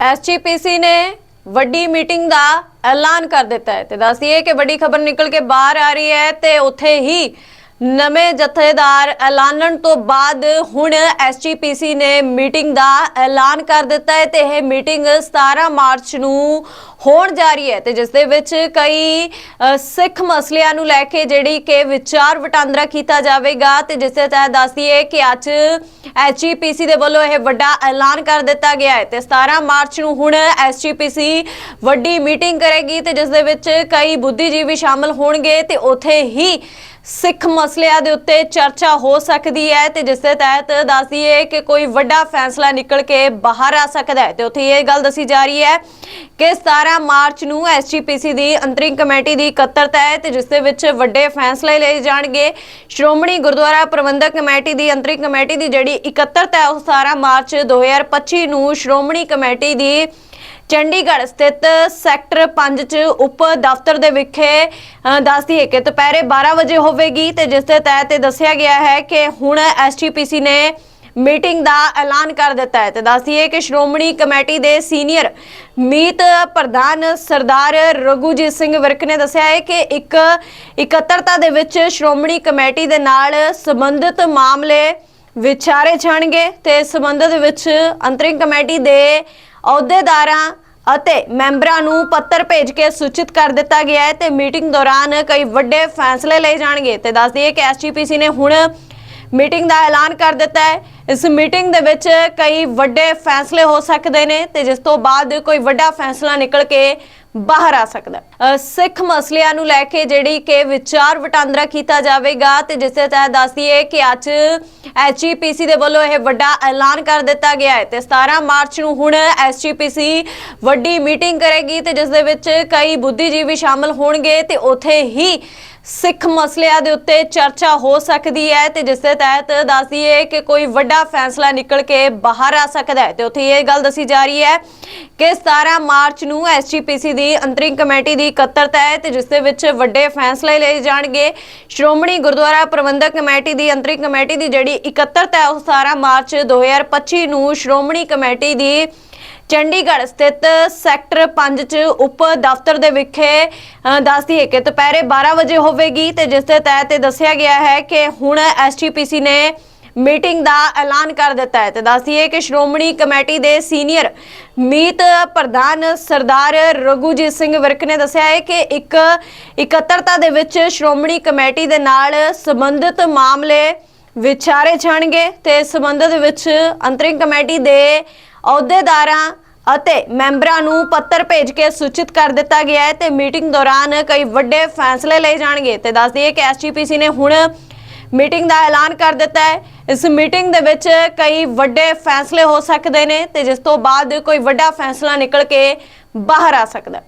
SGPC ਨੇ ਵੱਡੀ meeting ਦਾ ਐਲਾਨ ਕਰ ਦਿੱਤਾ ਹੈ ਤੇ ਦੱਸਦੀਏ ਕਿ ਵੱਡੀ ਖਬਰ ਨਿਕਲ ਕੇ ਬਾਹਰ ਆ ਰਹੀ ਹੈ ਤੇ ਉੱਥੇ ਹੀ ਨਵੇਂ ਜਥੇਦਾਰ ਐਲਾਨਣ ਤੋਂ ਬਾਅਦ ਹੁਣ ਐਸਜੀਪੀਸੀ ਨੇ ਮੀਟਿੰਗ ਦਾ ਐਲਾਨ ਕਰ ਦਿੱਤਾ ਹੈ ਤੇ ਇਹ ਮੀਟਿੰਗ 17 ਮਾਰਚ ਨੂੰ ਹੋਣ ਜਾ ਰਹੀ ਹੈ ਤੇ ਜਿਸ ਦੇ ਵਿੱਚ ਕਈ ਸਿੱਖ ਮਸਲਿਆਂ ਨੂੰ ਲੈ ਕੇ ਜਿਹੜੀ ਕਿ ਵਿਚਾਰ ਵਟਾਂਦਰਾ ਕੀਤਾ ਜਾਵੇਗਾ ਤੇ ਜਿਸ ਦੇ ਤਹਿਤ ਦੱਸ ਦਈਏ ਕਿ ਅੱਜ ਐਚਈਪੀਸੀ ਦੇ ਵੱਲੋਂ ਇਹ ਵੱਡਾ ਐਲਾਨ ਕਰ ਦਿੱਤਾ ਗਿਆ ਹੈ ਤੇ 17 ਮਾਰਚ ਨੂੰ ਹੁਣ ਐਸਜੀਪੀਸੀ ਵੱਡੀ ਮੀਟਿੰਗ ਕਰੇਗੀ ਤੇ ਜਿਸ ਦੇ ਵਿੱਚ ਕਈ ਬੁੱਧੀਜੀਵੀ ਸ਼ਾਮਲ ਹੋਣਗੇ ਤੇ ਉੱਥੇ ਹੀ ਸਿੱਖ ਮਸਲਿਆਂ ਦੇ ਉੱਤੇ ਚਰਚਾ ਹੋ ਸਕਦੀ ਹੈ ਤੇ ਜਿਸ ਦੇ ਤਹਿਤ ਦੱਸ ਦਈਏ ਕਿ ਕੋਈ ਵੱਡਾ ਫੈਸਲਾ ਨਿਕਲ ਕੇ ਬਾਹਰ ਆ ਸਕਦਾ ਹੈ ਤੇ ਉੱਥੇ ਇਹ ਗੱਲ ਦੱਸੀ ਜਾ ਰਹੀ ਹੈ ਕਿ 17 ਮਾਰਚ ਨੂੰ ਐਸਜੀਪੀਸੀ ਦੀ ਅੰਤਰਿਮ ਕਮੇਟੀ ਦੀ ਇਕੱਤਰਤਾ ਹੈ ਜਿਸ ਦੇ ਵਿੱਚ ਵੱਡੇ ਫੈਸਲੇ ਲਏ ਜਾਣਗੇ। ਸ਼੍ਰੋਮਣੀ ਗੁਰਦੁਆਰਾ ਪ੍ਰਬੰਧਕ ਕਮੇਟੀ ਦੀ ਅੰਤਰਿਮ ਕਮੇਟੀ ਦੀ ਜਿਹੜੀ ਇਕੱਤਰਤਾ ਹੈ 17 ਮਾਰਚ 2025 ਨੂੰ ਸ਼੍ਰੋਮਣੀ ਕਮੇਟੀ ਦੀ ਚੰਡੀਗੜ੍ਹ ਸਥਿਤ ਸੈਕਟਰ 5 ਚ ਉਪ ਦਫ਼ਤਰ ਦੇ ਵਿਖੇ ਦੱਸਦੀ ਹੈ ਕਿ ਦੁਪਹਿਰੇ 12 ਵਜੇ ਹੋਵੇਗੀ ਤੇ ਜਿਸ ਦੇ ਤਹਿਤ ਦੱਸਿਆ ਗਿਆ ਹੈ ਕਿ ਹੁਣ ਐਸਟੀਪੀਸੀ ਨੇ ਮੀਟਿੰਗ ਦਾ ਐਲਾਨ ਕਰ ਦਿੱਤਾ ਹੈ ਤੇ ਦੱਸਦੀਏ ਕਿ ਸ਼੍ਰੋਮਣੀ ਕਮੇਟੀ ਦੇ ਸੀਨੀਅਰ ਮੀਤ ਪ੍ਰਧਾਨ ਸਰਦਾਰ ਰਘੂਜੀਤ ਸਿੰਘ ਵਿਰਕ ਨੇ ਦੱਸਿਆ ਹੈ ਕਿ ਇੱਕ ਇਕੱਤਰਤਾ ਦੇ ਵਿੱਚ ਸ਼੍ਰੋਮਣੀ ਕਮੇਟੀ ਦੇ ਨਾਲ ਸੰਬੰਧਿਤ ਮਾਮਲੇ ਵਿਚਾਰੇ ਜਾਣਗੇ ਤੇ ਸੰਬੰਧਿਤ ਵਿੱਚ ਅੰਤਰਿੰਗ ਕਮੇਟੀ ਦੇ ਅਹੁਦੇਦਾਰਾਂ ਅਤੇ ਮੈਂਬਰਾਂ ਨੂੰ ਪੱਤਰ ਭੇਜ ਕੇ ਸੂਚਿਤ ਕਰ ਦਿੱਤਾ ਗਿਆ ਹੈ ਤੇ ਮੀਟਿੰਗ ਦੌਰਾਨ ਕਈ ਵੱਡੇ ਫੈਸਲੇ ਲਏ ਜਾਣਗੇ ਤੇ ਦੱਸ ਦਈਏ ਕਿ ਐਸਜੀਪੀਸੀ ਨੇ ਹੁਣ ਮੀਟਿੰਗ ਦਾ ਐਲਾਨ ਕਰ ਦਿੱਤਾ ਹੈ। ਇਸ ਮੀਟਿੰਗ ਦੇ ਵਿੱਚ ਕਈ ਵੱਡੇ ਫੈਸਲੇ ਹੋ ਸਕਦੇ ਨੇ ਤੇ ਜਿਸ ਤੋਂ ਬਾਅਦ ਕੋਈ ਵੱਡਾ ਫੈਸਲਾ ਨਿਕਲ ਕੇ ਬਾਹਰ ਆ ਸਕਦਾ ਸਿੱਖ ਮਸਲਿਆਂ ਨੂੰ ਲੈ ਕੇ ਜਿਹੜੀ ਕਿ ਵਿਚਾਰ ਵਟਾਂਦਰਾ ਕੀਤਾ ਜਾਵੇਗਾ ਤੇ ਜਿਸ ਦੇ ਤਹਿਤ ਦੱਸਦੀ ਹੈ ਕਿ ਅੱਜ ਐਚਈਪੀਸੀ ਦੇ ਵੱਲੋਂ ਇਹ ਵੱਡਾ ਐਲਾਨ ਕਰ ਦਿੱਤਾ ਗਿਆ ਹੈ ਤੇ 17 ਮਾਰਚ ਨੂੰ ਹੁਣ ਐਸਜੀਪੀਸੀ ਵੱਡੀ ਮੀਟਿੰਗ ਕਰੇਗੀ ਤੇ ਜਿਸ ਦੇ ਵਿੱਚ ਕਈ ਬੁੱਧੀਜੀਵੀ ਸ਼ਾਮਲ ਹੋਣਗੇ ਤੇ ਉੱਥੇ ਹੀ ਸਿੱਖ ਮਸਲਿਆਂ ਦੇ ਉੱਤੇ ਚਰਚਾ ਹੋ ਸਕਦੀ ਹੈ ਤੇ ਜਿਸ ਦੇ ਤਹਿਤ ਦੱਸਦੀ ਹੈ ਕਿ ਕੋਈ ਵੱਡਾ ਫੈਸਲਾ ਨਿਕਲ ਕੇ ਬਾਹਰ ਆ ਸਕਦਾ ਹੈ। ਤੇ ਉੱਥੇ ਇਹ ਗੱਲ ਦੱਸੀ ਜਾ ਰਹੀ ਹੈ ਕਿ 17 ਮਾਰਚ ਨੂੰ ਐਸਜੀਪੀਸੀ ਦੀ ਅੰਤਰਿੰਗ ਕਮੇਟੀ ਦੀ ਇਕੱਤਰਤਾ ਹੈ ਤੇ ਜਿਸ ਦੇ ਵਿੱਚ ਵੱਡੇ ਫੈਸਲੇ ਲਏ ਜਾਣਗੇ। ਸ਼੍ਰੋਮਣੀ ਗੁਰਦੁਆਰਾ ਪ੍ਰਬੰਧਕ ਕਮੇਟੀ ਦੀ ਅੰਤਰਿੰਗ ਕਮੇਟੀ ਦੀ ਜਿਹੜੀ ਇਕੱਤਰਤਾ ਹੈ ਉਹ 17 ਮਾਰਚ 2025 ਨੂੰ ਸ਼੍ਰੋਮਣੀ ਕਮੇਟੀ ਦੀ ਚੰਡੀਗੜ੍ਹ ਸਥਿਤ ਸੈਕਟਰ 5 ਚ ਉਪ ਦਫ਼ਤਰ ਦੇ ਵਿਖੇ ਦੱਸਦੀ ਹੈ ਕਿ ਦੁਪਹਿਰੇ 12 ਵਜੇ ਹੋਵੇਗੀ ਤੇ ਜਿਸ ਦੇ ਤਹਿਤ ਇਹ ਦੱਸਿਆ ਗਿਆ ਹੈ ਕਿ ਹੁਣ ਐਸਟੀਪੀਸੀ ਨੇ ਮੀਟਿੰਗ ਦਾ ਐਲਾਨ ਕਰ ਦਿੱਤਾ ਹੈ ਤੇ ਦੱਸਦੀ ਹੈ ਕਿ ਸ਼੍ਰੋਮਣੀ ਕਮੇਟੀ ਦੇ ਸੀਨੀਅਰ ਮੀਤ ਪ੍ਰਧਾਨ ਸਰਦਾਰ ਰਘੂਜੀਤ ਸਿੰਘ ਵਿਰਕ ਨੇ ਦੱਸਿਆ ਹੈ ਕਿ ਇੱਕ ਇਕੱਤਰਤਾ ਦੇ ਵਿੱਚ ਸ਼੍ਰੋਮਣੀ ਕਮੇਟੀ ਦੇ ਨਾਲ ਸੰਬੰਧਿਤ ਮਾਮਲੇ ਵਿਚਾਰੇ ਜਾਣਗੇ ਤੇ ਸੰਬੰਧਿਤ ਵਿੱਚ ਅੰਤਰਿੰਗ ਕਮੇਟੀ ਦੇ ਅਹੁਦੇਦਾਰਾਂ ਅਤੇ ਮੈਂਬਰਾਂ ਨੂੰ ਪੱਤਰ ਭੇਜ ਕੇ ਸੂਚਿਤ ਕਰ ਦਿੱਤਾ ਗਿਆ ਹੈ ਤੇ ਮੀਟਿੰਗ ਦੌਰਾਨ ਕਈ ਵੱਡੇ ਫੈਸਲੇ ਲਏ ਜਾਣਗੇ ਤੇ ਦੱਸ ਦਈਏ ਕਿ ਐਸਜੀਪੀਸੀ ਨੇ ਹੁਣ ਮੀਟਿੰਗ ਦਾ ਐਲਾਨ ਕਰ ਦਿੱਤਾ ਹੈ। ਇਸ ਮੀਟਿੰਗ ਦੇ ਵਿੱਚ ਕਈ ਵੱਡੇ ਫੈਸਲੇ ਹੋ ਸਕਦੇ ਨੇ ਤੇ ਜਿਸ ਤੋਂ ਬਾਅਦ ਕੋਈ ਵੱਡਾ ਫੈਸਲਾ ਨਿਕਲ ਕੇ ਬਾਹਰ ਆ ਸਕਦਾ